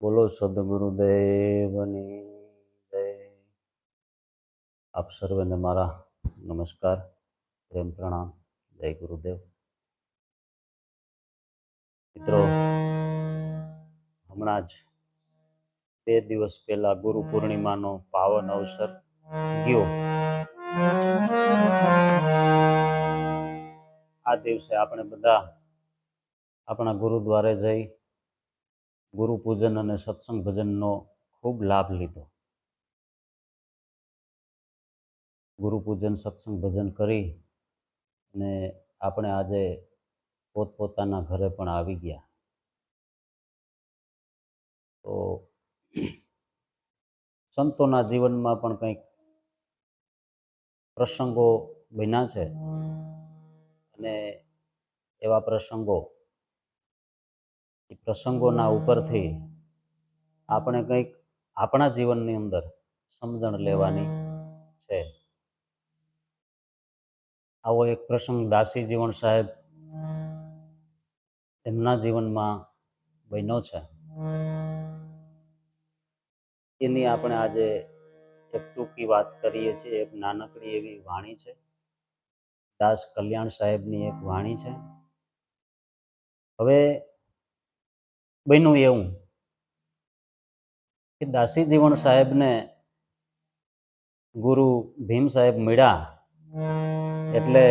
બોલો સદગુરુદેવની જય. આપ સર્વેને મારા નમસ્કાર, પ્રેમ, પ્રણામ, જય ગુરુદેવ. મિત્રો, હમણાં જ બે દિવસ પહેલા ગુરુ પૂર્ણિમાનો પાવન અવસર ગયો. આ દિવસે આપણે બધા આપણા ગુરુદ્વારે જઈ ગુરુ પૂજન અને સત્સંગ ભજનનો ખૂબ લાભ લીધો. ગુરુ પૂજન, સત્સંગ ભજન કરી અને આપણે આજે પોતપોતાના ઘરે પણ આવી ગયા. તો સંતોના જીવનમાં પણ કંઈક પ્રસંગો બન્યા છે. અને એવા પ્રસંગો એ પ્રસંગોના ઉપરથી આપણે કંઈક આપણા જીવનની અંદર સમજણ લેવાની છે. આવો એક પ્રસંગ દાસી જીવન સાહેબ એમના જીવનમાં બન્યો છે. એની આપણે આજે એક ટૂંકી વાત કરીએ છીએ, એક નાનકડી એવી વાણી છે. દાસ કલ્યાણ સાહેબની એક વાણી છે. હવે બન્યું એવું કે દાસી જીવન સાહેબને ગુરુ ભીમ સાહેબ મળ્યા એટલે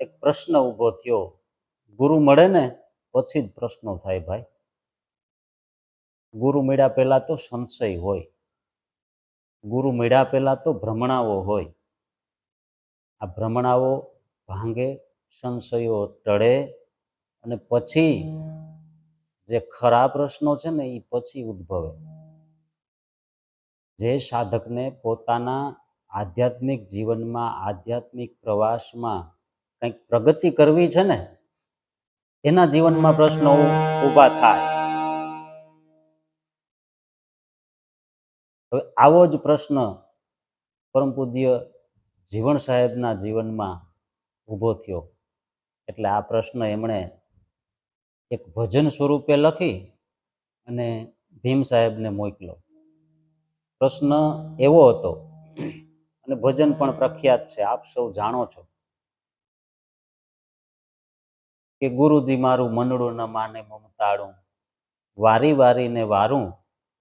એક પ્રશ્ન ઊભો થયો. ગુરુ મળે ને પછી જ પ્રશ્નો થાય ભાઈ. ગુરુ મળ્યા પહેલા તો સંશય હોય. ગુરુ મળ્યા પહેલાં તો ભ્રમણાઓ હોય. આ ભ્રમણાઓ ભાંગે સંશયો ટળે અને પછી જે ખરા પ્રશ્નો છે ને એ પછી ઉદ્ભવે. જે સાધકને પોતાના આધ્યાત્મિક જીવનમાં, આધ્યાત્મિક પ્રવાસમાં કંઈક પ્રગતિ કરવી છે ને, એના જીવનમાં પ્રશ્નો ઊભા થાય. હવે આવો જ પ્રશ્ન પરમ પૂજ્ય જીવન સાહેબના જીવનમાં ઊભો થયો. એટલે આ પ્રશ્ન એમણે એક ભજન સ્વરૂપે લખી અને ભીમ સાહેબને મોકલો પ્રશ્ન એવો હતો, અને ભજન પણ પ્રખ્યાત છે, આપ સૌ જાણો છો કે ગુરુજી મારું મનડું ન માને, મમતાળું, વારી વારીને વારું,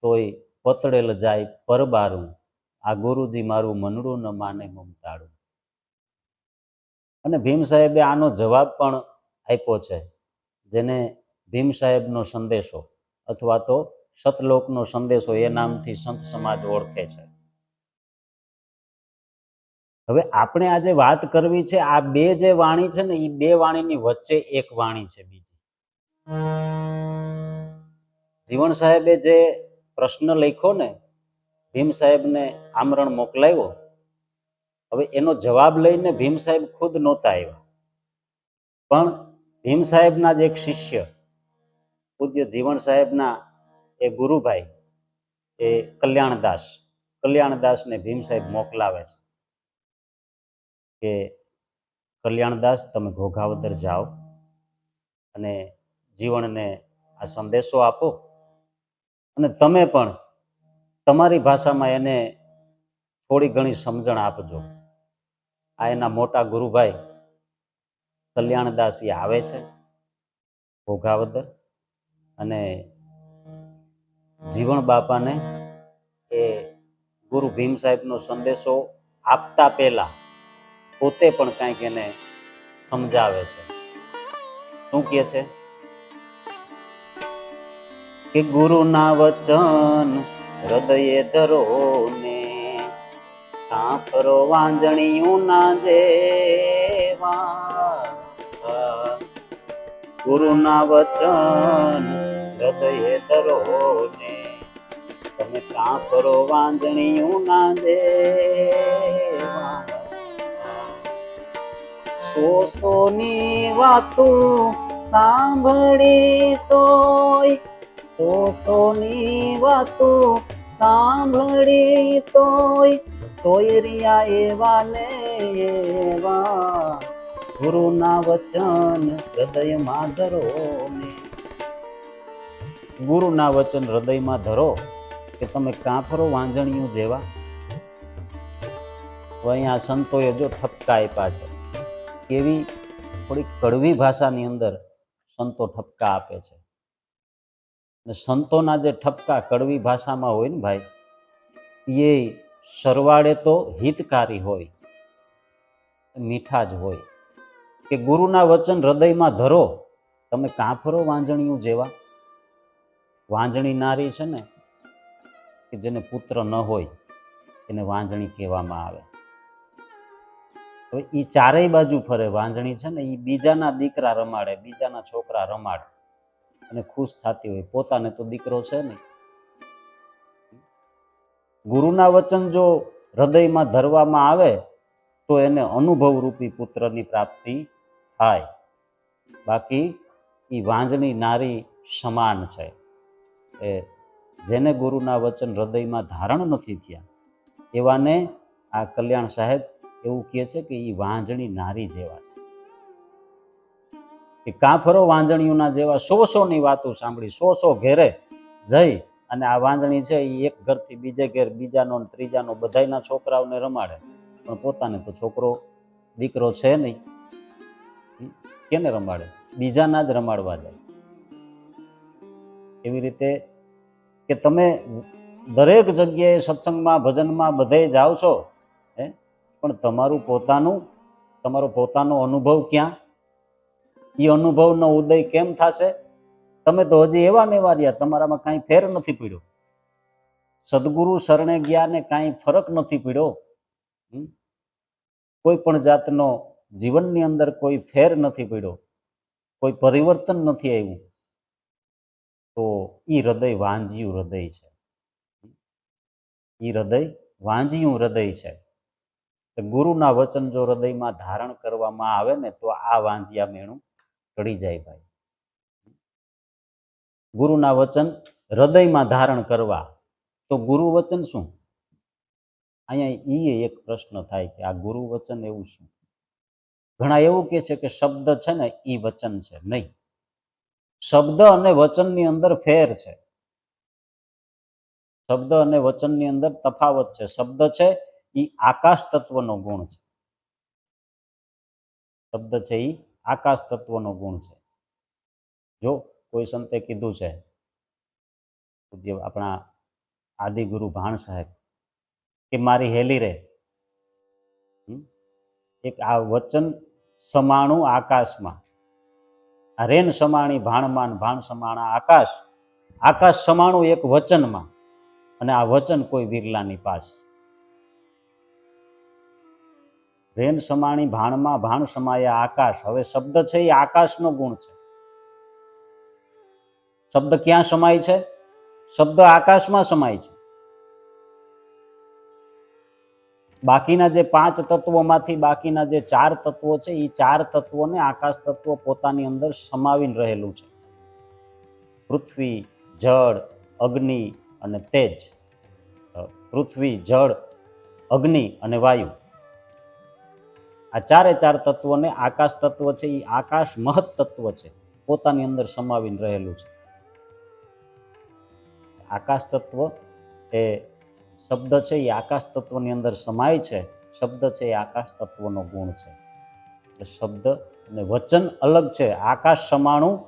તોય પતળેલ જાય પરબારું, આ ગુરુજી મારું મનડું ન માને મમતાળું. અને ભીમ સાહેબે આનો જવાબ પણ આપ્યો છે, જેને ભીમ સાહેબનો સંદેશો અથવા તો સતલોકનો સંદેશો એ નામથી સંત સમાજ ઓળખે છે. હવે આપણે આજે વાત કરવી છે, આ બે જે વાણી છે ને, એ બે વાણીની વચ્ચે એક વાણી છે બીજી. જીવન સાહેબે જે પ્રશ્ન લખ્યો ને, ભીમ સાહેબને આમરણ મોકલાવ્યો. હવે એનો જવાબ લઈને ભીમ સાહેબ ખુદ નહોતા આવ્યા. પણ ભીમ સાહેબના જ એક શિષ્ય, પૂજ્ય જીવન સાહેબના એ ગુરુભાઈ, એ કલ્યાણદાસ, કલ્યાણદાસને ભીમ સાહેબ મોકલાવે છે કે, કલ્યાણદાસ, તમે ઘોઘાવદર જાઓ અને જીવનને આ સંદેશો આપો. અને તમે પણ તમારી ભાષામાં એને થોડી ઘણી સમજણ આપજો. આ એના મોટા ગુરુભાઈ કલ્યાણદાસી આવે છે, ભોગાવદર, અને જીવણ બાપાને એ ગુરુ ભીમ સાહેબનો સંદેશો આપતા પહેલા પોતે પણ કાંઈક એને સમજાવે છે. શું કહે છે? કે ગુરુના વચન હૃદયે ધરો ને. કાંપરો વાંજણીયું ના જેવા. ગુરુના વચન હૃદયે ધરો ને. તમે કાંપરો વાંજણીયું ના જેવા. સો સોની વાતો સાંભળી તોય સો વાતો સાંભળી તોય તોય રિયા એવા ને એવા. ગુરુના વચન હૃદયમાં ધરો ને. ગુરુના વચન હૃદયમાં ધરો કે તમે કાંફરો વાંજણિયું જેવા. અહીંયા સંતોએ જો ઠપકા આપ્યા છે કેવી થોડી કડવી ભાષાની અંદર સંતો ઠપકા આપે છે. અને સંતોના જે ઠપકા કડવી ભાષામાં હોય ને ભાઈ, એ સરવાળે તો હિતકારી હોય, મીઠા જ હોય. કે ગુરુના વચન હૃદયમાં ધરો, તમે કાંફરો વાંજણીયું જેવા. વાંજણી નારી છે ને, કે જેને પુત્ર ન હોય, એને વાંજણી કહેવામાં આવે. હવે એ ચારેય બાજુ ફરે, વાંજણી છે ને, એ બીજાના દીકરા રમાડે, બીજાના છોકરા રમાડે. અને ખુશ થતી હોય. પોતાને તો દીકરો છે નહીં ગુરુના વચન જો હૃદયમાં ધરવામાં આવે, તો એને અનુભવ રૂપી પુત્રની પ્રાપ્તિ થાય. બાકી એ વાંજણી નારી સમાન છે. એ જેને ગુરુના વચન હૃદયમાં ધારણ નથી થયા, એવાને આ કલ્યાણ સાહેબ એવું કહે છે કે એ વાંજણી નારી જેવા છે. કે કાંફરો વાંજણીઓના જેવા સો સોની વાતો સાંભળી સો સો ઘેરે જઈ અને આ વાંજણી છે એ એક ઘરથી બીજે ઘેર બીજાનો ત્રીજાનો બધાયના છોકરાઓને રમાડે. પણ પોતાને તો છોકરો, દીકરો છે નહીં. કેને રમાડે? બીજાના જ રમાડવા જાય. એવી રીતે કે તમે દરેક જગ્યાએ સત્સંગમાં, ભજનમાં બધે જાઓ છો, હે? પણ તમારું પોતાનું, તમારો પોતાનો અનુભવ ક્યાં? એ અનુભવનો ઉદય કેમ થશે? તમે તો હજી એવા નિવાર્યા, તમારામાં કાંઈ ફેર નથી પડ્યો. સદગુરુ શરણે ગયા ને કાંઈ ફરક નથી પડ્યો? કોઈ પણ જાતનો જીવનની અંદર કોઈ ફેર નથી પડ્યો. કોઈ પરિવર્તન નથી આવ્યું. તો એ હૃદય વાંજિયું હૃદય છે. એ હૃદય વાંજિયું હૃદય છે. ગુરુના વચન જો હૃદયમાં ધારણ કરવામાં આવે ને, તો આ વાંજિયા મેણું ટળી જાય ભાઈ. ગુરુના વચન હૃદયમાં ધારણ કરવા. તો ગુરુ વચન શું? અહીંયા ઈ એક પ્રશ્ન થાય કે આ ગુરુ વચન એવું શું? ઘણા એવું કે છે કે શબ્દ છે ને ઈ વચન છે, નહીં. શબ્દ અને વચનની અંદર ફેર છે. શબ્દ અને વચનની અંદર તફાવત છે. શબ્દ છે ઈ આકાશ તત્વનો ગુણ છે. શબ્દ છે ઈ આકાશ તત્વનો ગુણ છે. જો કોઈ સંતે કીધું છે જે આપણા આદિગુરુ ભાણ સાહેબ કે મારી હેલી રે એક આ વચન સમાણું આકાશમાં, આ રેન સમાણી ભાણમાન ભાણ સમાણા આકાશ આકાશ સમાણું એક વચનમાં, અને આ વચન કોઈ વિરલાની પાસ રેન સમાણી, ભાણમાં ભાણ સમાયા આકાશ. હવે શબ્દ છે એ આકાશનો ગુણ છે. શબ્દ ક્યાં સમાય છે? શબ્દ આકાશમાં સમાય છે. બાકીના જે પાંચ તત્વોમાંથી બાકીના જે ચાર તત્વો છે એ ચાર તત્વોને આકાશ તત્વ પોતાની અંદર સમાવીને રહેલું છે. પૃથ્વી, જળ, અગ્નિ અને તેજ. પૃથ્વી, જળ, અગ્નિ અને વાયુ. આ ચારે ચાર તત્વોને આકાશ તત્વ છે એ આકાશ મહત તત્વ છે, પોતાની અંદર સમાવીને રહેલું છે. આકાશ તત્વ એ શબ્દ છે એ આકાશ તત્વની અંદર સમાય છે, શબ્દ છે એ આકાશ તત્વનો ગુણ છે. શબ્દ અને વચન અલગ છે, આકાશ સમાણું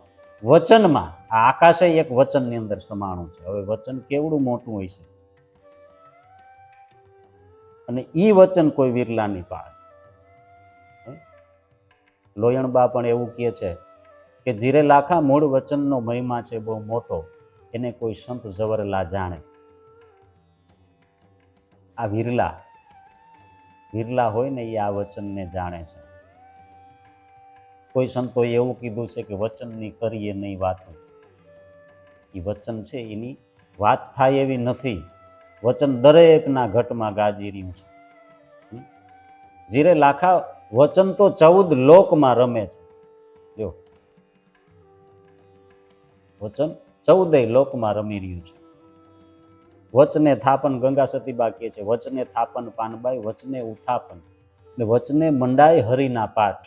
વચનમાં, આ આકાશે એક વચનની અંદર સમાણું છે. હવે વચન કેવડું મોટું હોય છે? અને ઈ વચન કોઈ વિરલાની પાસ? લોયણબા પણ એવું કહે છે કે જીરે લાખા મૂળ વચનનો મહિમા છે, બહુ મોટો, એને કોઈ સંત જવરલા જાણે. આ વિરલા વિરલા હોય ને એ આ વચનને જાણે છે. કોઈ સંતોએ એવું કીધું છે કે વચનની કરીએ નહીં વાતો. એ વચન છે, એની વાત થાય એવી નથી. વચન દરેકના ઘટમાં ગાજી રહ્યું છે. જીરે લાખા વચન તો ચૌદ લોકમાં રમે છે. જો. વચન ચૌદય લોકમાં રમી રહ્યું છે. વચને થાપન ગંગા સતીબા કહે છે, વચને થાપન પાનબાઈ, વચને ઉથાપન. એટલે વચને મંડાય હરિના પાઠ.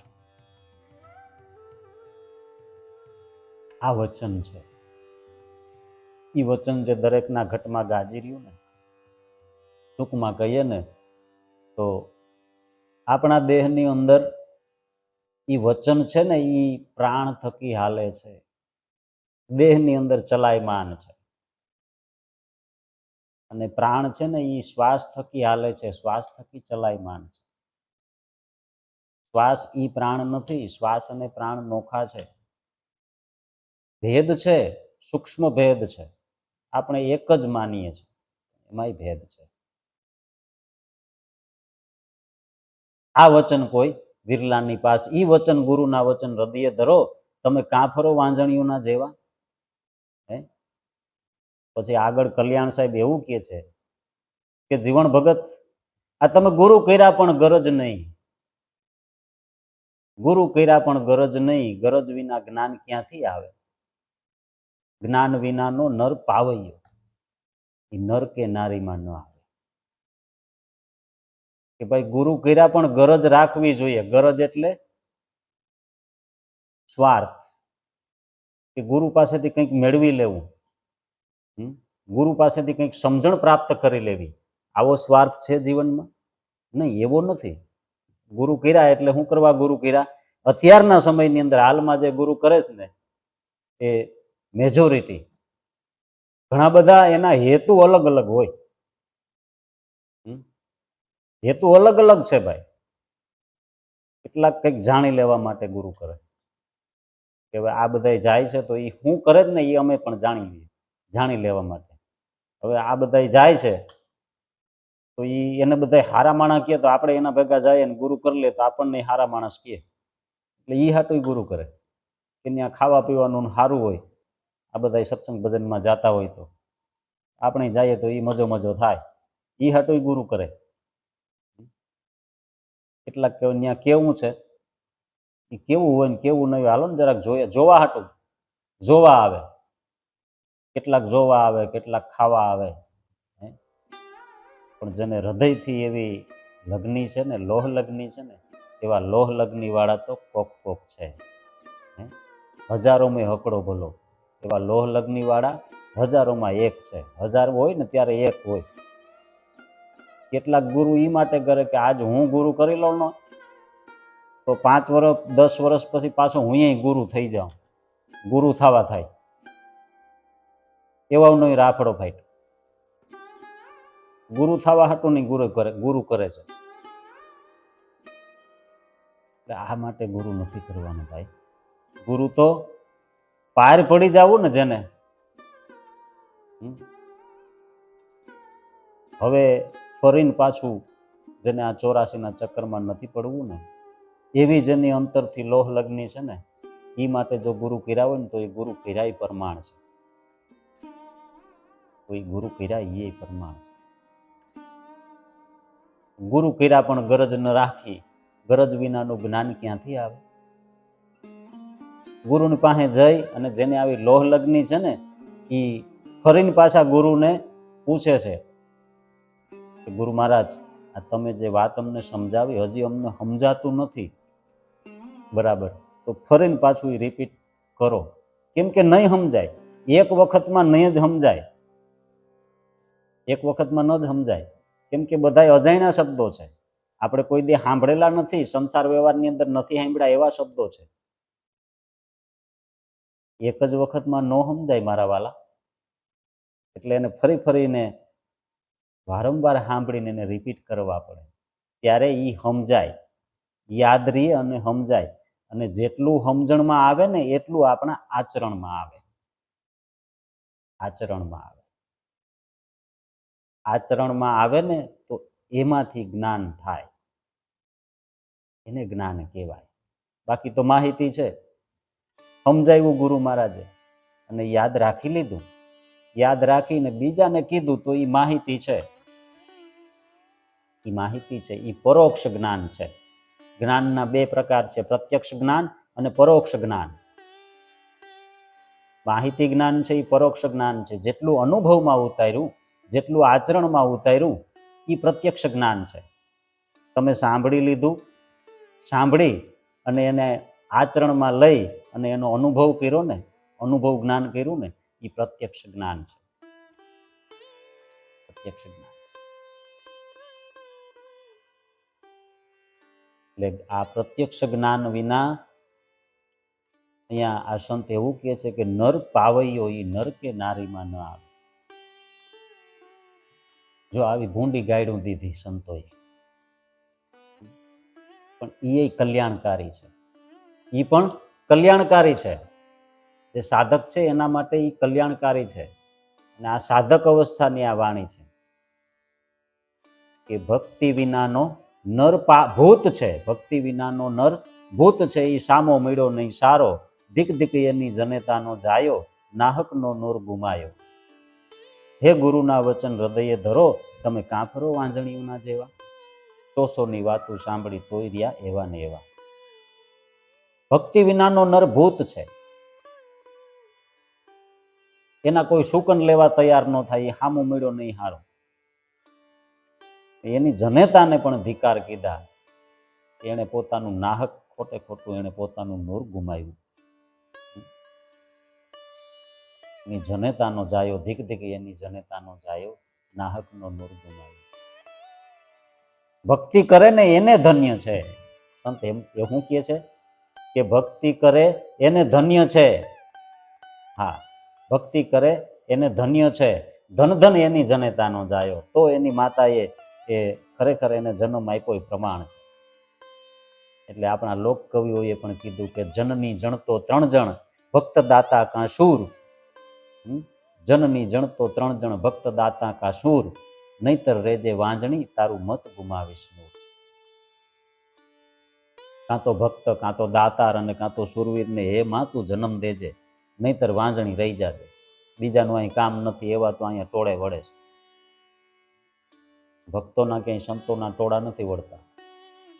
આ વચન છે. એ વચન જે દરેકના ઘટમાં ગાજી રહ્યું ને, ટૂંકમાં કહીએ ને, તો આપણા દેહની અંદર એ વચન છે ને એ પ્રાણ થકી હાલે છે. દેહની અંદર ચલાયમાન છે. અને પ્રાણ છે ને એ શ્વાસ થકી હાલે છે. શ્વાસ થકી ચલાયમાન છે. શ્વાસ ઈ પ્રાણ નથી, શ્વાસ અને પ્રાણ નોખા છે. ભેદ છે, સૂક્ષ્મ ભેદ છે. આપણે એક જ માનીએ છીએ. એમાંય ભેદ છે. આ વચન કોઈ વિરલાની પાસ. ઈ વચન ગુરુના વચન હૃદય ધરો. તમે કાં ફરો વાંજણીઓના જેવા. હે? પછી આગળ કલ્યાણ સાહેબ એવું કહે છે કે જીવન ભગત, આ તમે ગુરુ કર્યા પણ ગરજ નહીં. ગુરુ કર્યા પણ ગરજ નહીં. ગરજ વિના જ્ઞાન ક્યાંથી આવે? જ્ઞાન વિનાનો નર પાવૈયો. એ નર કે નારીમાં ન આવે. કે ભાઈ ગુરુ કર્યા પણ ગરજ રાખવી જોઈએ. ગરજ એટલે સ્વાર્થ. કે ગુરુ પાસેથી કંઈક મેળવી લેવું? ગુરુ પાસેથી કંઈક સમજણ પ્રાપ્ત કરી લેવી. આવો સ્વાર્થ છે જીવનમાં? નહીં, એવો નથી. ગુરુ કર્યા એટલે શું કરવા ગુરુ કર્યા? અત્યારના સમયની અંદર હાલમાં જે ગુરુ કરે છે ને, એ મેજોરિટી ઘણા બધા એના હેતુ અલગ અલગ હોય? હેતુ અલગ અલગ છે ભાઈ. કેટલાક કંઈક જાણી લેવા માટે ગુરુ કરે. કે હવે આ બધા જાય છે તો એ હું કરે જ ને એ અમે પણ જાણી લઈએ, જાણી લેવા માટે. હવે આ બધા જાય છે તો એ એને બધા હારા માણસ કહે તો આપણે એના ભેગા જઈએ ને ગુરુ કરી લે તો આપણને હારા માણસ કહે. એટલે એ હાટું ગુરુ કરે. કે ત્યાં ખાવા પીવાનું સારું હોય, આ બધા સત્સંગ ભજનમાં જાતા હોય તો. આપણે જઈએ તો એ મજો મજો થાય. એ હાટું ગુરુ કરે. કેટલાક કેવું ત્યાં કેવું છે? એ કેવું હોય ને કેવું નહીં હાલો ને જરાક જોઈએ જોવા હાટું. જોવા આવે. કેટલાક જોવા આવે, કેટલાક ખાવા આવે? પણ જેને હૃદયથી એવી લગ્ની છે ને, લોહ લગ્ની છે ને, એવા લોહ લગ્ની વાળા તો કોક કોક છે. હે? હજારોમાં હકડો ભલો. એવા લોહ લગ્ની વાળા હજારોમાં એક છે. હજાર હોય ને ત્યારે એક હોય. કેટલાક ગુરુ એ માટે કરે કે આજ હું ગુરુ કરી લઉં ને. તો પાંચ વર્ષ દસ વર્ષ પછી પાછો હું ગુરુ થઈ જાઉં. ગુરુ થવા થાય. એવાનો રાફડો ફાઈટ ગુરુ થવા હાટું નહીં ગુરુ કરે ગુરુ કરે છે. એટલે આ માટે ગુરુ નથી કરવાનું ભાઈ. ગુરુ તો પાર પડી જવું ને જેને. હવે ફરીને પાછું જેને આ ચોરાસીના ચક્કરમાં નથી પડવું ને, એવી જેની અંતરથી લોહ લગ્ની છે ને એ માટે જો ગુરુ કર્યા હોય ને તો એ ગુરુ કર્યા પ્રમાણ છે. કોઈ ગુરુ કર્યા એ પ્રમાણ છે. ગુરુ કર્યા પણ ગરજ ન રાખી, ગરજ વિનાનું જ્ઞાન ક્યાંથી આવે? ગુરુની પાસે જઈ અને જેને આવી લોહ લગ્ની છે ને એ ફરીને પાછા ગુરુને પૂછે છે કે ગુરુ મહારાજ, આ તમે જે વાત અમને સમજાવી, હજી અમને સમજાતું નથી. બરાબર. તો ફરીને પાછું એ રિપીટ કરો. કેમ કે નહીં સમજાય. એક વખતમાં નહીં જ સમજાય. એક વખતમાં ન જ સમજાય. કેમ કે બધા અજાણ્યા શબ્દો છે. આપણે કોઈ દે સાંભળેલા નથી, સંસાર વ્યવહારની અંદર નથી સાંભળ્યા એવા શબ્દો છે. એક જ વખતમાં ન સમજાય મારા વાલા. એટલે એને ફરી ફરીને વારંવાર સાંભળીને એને રિપીટ કરવા પડે. ત્યારે એ સમજાય, યાદ રહે અને સમજાય. અને જેટલું સમજણમાં આવે ને એટલું આપણા આચરણમાં આવે. આચરણમાં આવે. આચરણમાં આવે ને તો એમાંથી જ્ઞાન થાય. એને જ્ઞાન કહેવાય. બાકી તો માહિતી છે. સમજાવ્યું ગુરુ મહારાજે. અને યાદ રાખી લીધું. યાદ રાખીને બીજાને કીધું તો એ માહિતી છે. એ માહિતી છે એ પરોક્ષ જ્ઞાન છે. જ્ઞાનના બે પ્રકાર છે, પ્રત્યક્ષ જ્ઞાન અને પરોક્ષ જ્ઞાન. માહિતી જ્ઞાન છે એ પરોક્ષ જ્ઞાન છે. જેટલું અનુભવમાં ઉતાર્યું, જેટલું આચરણમાં ઉતાર્યું એ પ્રત્યક્ષ જ્ઞાન છે. તમે સાંભળી લીધું, સાંભળી અને એને આચરણમાં લઈ અને એનો અનુભવ કર્યો ને, અનુભવ જ્ઞાન કર્યું ને એ પ્રત્યક્ષ જ્ઞાન છે. પ્રત્યક્ષ જ્ઞાન. એટલે આ પ્રત્યક્ષ જ્ઞાન વિના અહીંયા આ સંત એવું કહે છે કે નર પાવૈયો એ નર કે નારીમાં ન આવે. જો આવી ભૂંડી ગાયડું દીધી સંતોએ. પણ એ કલ્યાણકારી છે. એ પણ કલ્યાણકારી છે. જે સાધક છે એના માટે એ કલ્યાણકારી છે. અને આ સાધક અવસ્થાની આ વાણી છે. કે ભક્તિ વિનાનો નર પા ભૂત છે, ભક્તિ વિનાનો નર ભૂત છે એ સામો મળ્યો નહીં સારો, ધીક ધીક એની જનેતાનો જાયો, નાહકનો નૂર ગુમાયો. હે ગુરુના વચન હૃદયે ધરો, તમે કાંફરો વાંજણીઓના જેવા. સોસોની વાતો સાંભળી તોય રહ્યા એવા ને એવા. ભક્તિ વિનાનો નર ભૂત છે. એના કોઈ શુકન લેવા તૈયાર ન થાય એ હામો મળ્યો નહીં હારો. એની જનેતાને પણ ધિકાર કીધા. એણે પોતાનું નાહક ખોટે ખોટું એણે પોતાનું નૂર ગુમાવ્યું. એની જનેતાનો જાયો, ધીક ધીક એની જનેતાનો જાયો, નાહકનો નૂર ગુમાવ્યો. ભક્તિ કરે ને એને ધન્ય છે. સંત એમ એ શું કહે છે? કે ભક્તિ કરે એને ધન્ય છે. હા, ભક્તિ કરે એને ધન્ય છે. ધન ધન એની જનેતાનો જાયો, તો એની માતાએ એ ખરેખર એને જન્મ આપ્યો એ પ્રમાણ છે. એટલે આપણા લોક કવિઓએ પણ કીધું કે જનની જણતો ત્રણ જણ ભક્ત દાતા કા શૂર? જનની જણતો ત્રણ જણ ભક્ત દાતા કા શૂર નહીતર રેજે વાંજણી, તારું મત ગુમાવીશ કાં તો ભક્ત, કાં તો દાતાર અને કાં તો સુરવીરને હે માં તું જન્મ દેજે, નહીતર વાંજણી રહી જાજે. બીજાનું અહીં કામ નથી, એવા તો અહીંયા ટોળે વળે છે. ભક્તોના ક્યાંય સંતોના ટોળા નથી વળતા.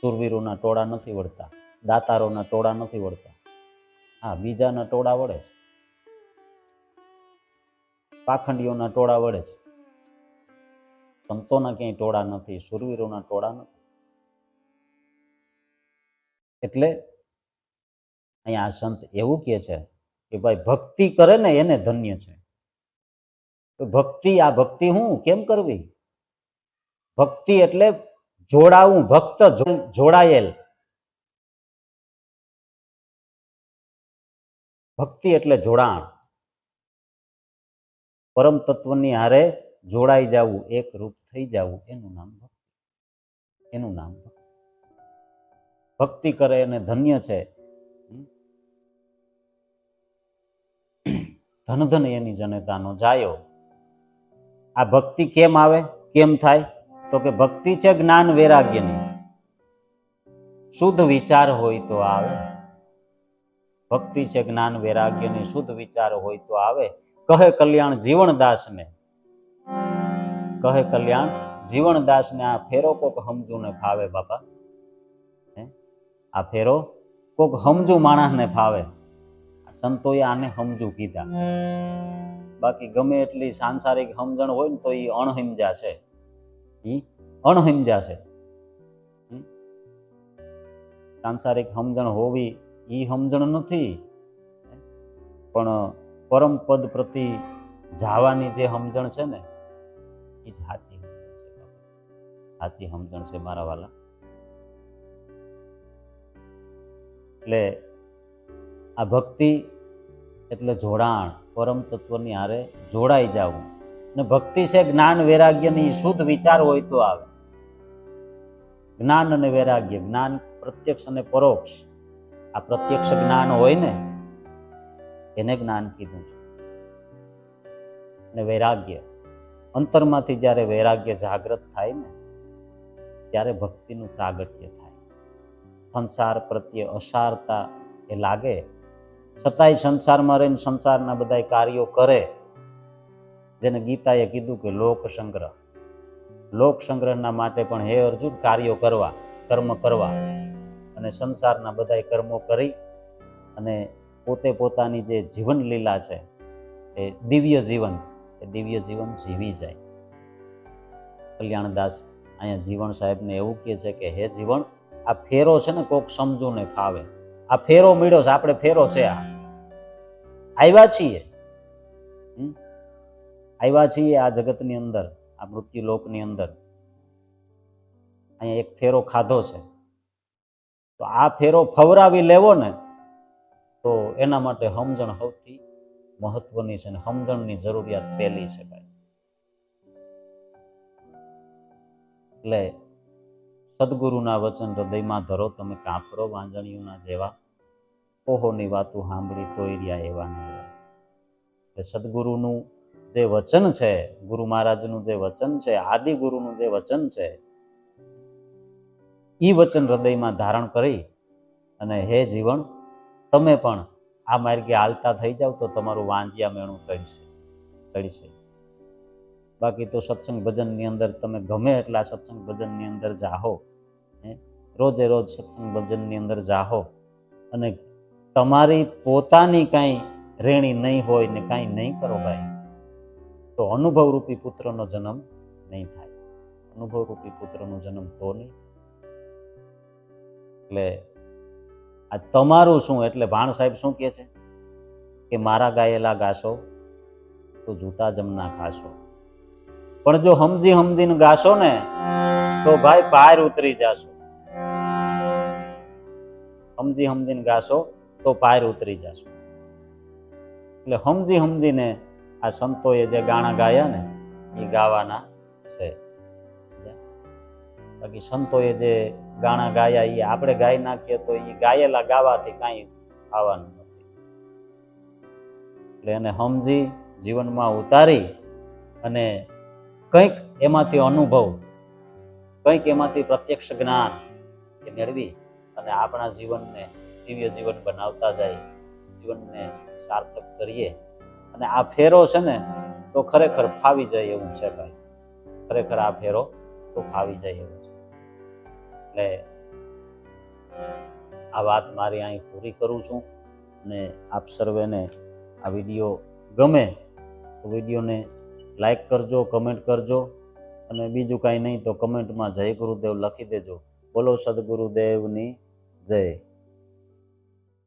સુરવીરોના ટોળા નથી વળતા. દાતારોના ટોળા નથી વળતા. હા, બીજાના ટોળા વળે છે. પાખંડીઓના ટોળા વળે છે. સંતોના ક્યાંય ટોળા નથી, સુરવીરોના ટોળા નથી. એટલે અહીંયા આ સંત એવું કહે છે કે ભાઈ ભક્તિ કરે ને એને ધન્ય છે. ભક્તિ, આ ભક્તિ હું? કેમ કરવી? ભક્તિ એટલે જોડાવું, ભક્ત જોડાયેલ. ભક્તિ એટલે જોડાણ. પરમ તત્વની હારે જોડાઈ જવું, એક રૂપ થઈ જવું, એનું નામ ભક્તિ. એનું નામ ભક્તિ. કરે એને ધન્ય છે. ધન ધન એની જનતાનો જાયો. આ ભક્તિ કેમ આવે? કેમ થાય? તો કે ભક્તિ છે જ્ઞાન વૈરાગ્યની. શુદ્ધ વિચાર હોય તો આવે. ભક્તિ છે જ્ઞાન વૈરાગ્યની શુદ્ધ વિચાર હોય તો આવે. કહે કલ્યાણ જીવનદાસને. કહે કલ્યાણ જીવનદાસને આ ફેરો કોક સમજુ ને ફાવે બાપા? આ ફેરો કોક સમજુ માણસને ફાવે. સંતોએ આને સમજુ કીધા. બાકી ગમે એટલી સાંસારિક સમજણ હોય ને તો એ અણહિમજા છે. ઈ અણહિમજા છે સાંસારિક સમજણ હોવી એ સમજણ નથી. પણ પરમ પદ પ્રતિ જાવાની જે સમજણ છે ને એ જ સાચી સાચી સમજણ છે મારા વાલા. એટલે આ ભક્તિ એટલે જોડાણ. પરમ તત્વની હારે જોડાઈ જવું. ને ભક્તિ છે જ્ઞાન વૈરાગ્યની શુદ્ધ વિચાર હોય તો આવે. જ્ઞાન અને વૈરાગ્ય, જ્ઞાન પ્રત્યક્ષ અને પરોક્ષ. આ પ્રત્યક્ષ જ્ઞાન હોય ને, એને જ્ઞાન કીધું છે. અને વૈરાગ્ય, અંતરમાંથી જ્યારે વૈરાગ્ય જાગૃત થાય ને, ત્યારે ભક્તિનું પ્રાગટ્ય થાય. સંસાર પ્રત્યે અસારતા એ લાગે. છતાંય સંસારમાં રહીને સંસારના બધા કાર્યો કરે. જેને ગીતાએ કીધું કે લોક સંગ્રહ. લોક સંગ્રહના માટે પણ હે અર્જુન, કાર્યો કરવા, કર્મ કરવા. અને સંસારના બધા કર્મો કરી અને પોતે પોતાની જે જીવન લીલા છે, એ દિવ્ય જીવન, એ દિવ્ય જીવન જીવી જાય. કલ્યાણદાસ અહીંયા જીવન સાહેબને એવું કહે છે કે, હે જીવન આ ફેરો છે ને કોક સમજુ ને ફાવે. આ ફેરો મળ્યો છે, આપણે ફેરો છે આ. આવ્યા છીએ. હમ? આવ્યા છીએ આ જગતની અંદર, આ મૃત્યુ લોકની અંદર. અહીંયા એક ફેરો ખાધો છે. તો આ ફેરો ફવરાવી લેવો ને, તો એના માટે સમજણ સૌથી મહત્વની છે ને સમજણની જરૂરિયાત પહેલી છે ભાઈ. એટલે સદગુરુના વચન હૃદયમાં ધરો, તમે કાપરો વાંજણીઓના જેવા. ઓહોની વાતું સાંભળી તોય રહ્યા એવા નહીં. એટલે સદગુરુનું જે વચન છે, ગુરુ મહારાજનું જે વચન છે, આદિ ગુરુનું જે વચન છે એ વચન હૃદયમાં ધારણ કરી અને હે જીવન, તમે પણ આ માર્ગે હાલતા થઈ જાવ તો તમારું વાંજિયા મેણું કળશે કળશે બાકી તો સત્સંગ ભજનની અંદર તમે ગમે એટલા સત્સંગ ભજનની અંદર જાહો રોજે રોજ સત્સંગ ભજનની અંદર જાહો અને તમારી પોતાની કાંઈ રેણી નહીં હોય ને કાંઈ નહીં કરો ભાઈ. તો અનુભવરૂપી પુત્રનો જન્મ નહીં થાય. અનુભવરૂપી પુત્રનો જન્મ તો નહીં. એટલે આ તમારું શું? એટલે ભાણ સાહેબ શું કહે છે? કે મારા ગાયેલા ગાશો, તો જૂતા જમના ખાશો. પણ જો સમજી સમજીને ગાશો ને, તો ભાઈ પાર ઉતરી જાશો. સમજી સમજીને ગાશો, તો પાર ઉતરી જાશો. એટલે સમજી સમજીને આ સંતોએ જે ગાણા ગાયા ને, એ ગાવાના છે. બાકી સંતોએ જે ગાણા ગાયા, એ આપણે ગાઈ નાખીએ તો એ ગાયેલા ગાવાથી કાંઈ આવવાનું નથી. એટલે એને સમજી જીવનમાં ઉતારી અને કંઈક એમાંથી અનુભવ, કંઈક એમાંથી પ્રત્યક્ષ જ્ઞાન એ મેળવી અને આપણા જીવનને દિવ્ય જીવન બનાવતા જાય, જીવનને સાર્થક કરીએ. અને આ ફેરો છે ને, તો ખરેખર ફાવી જાય એવું છે ભાઈ. ખરેખર આ ફેરો તો ફાવી જાય એવું છે. એટલે આ વાત મારી અહીં પૂરી કરું છું અને આપ સર્વેને આ વીડિયો ગમે તો વિડીયોને લાઈક કરજો, કમેન્ટ કરજો અને બીજું કાંઈ નહીં તો કમેન્ટમાં જય ગુરુદેવ લખી દેજો. બોલો સદગુરુદેવની જય.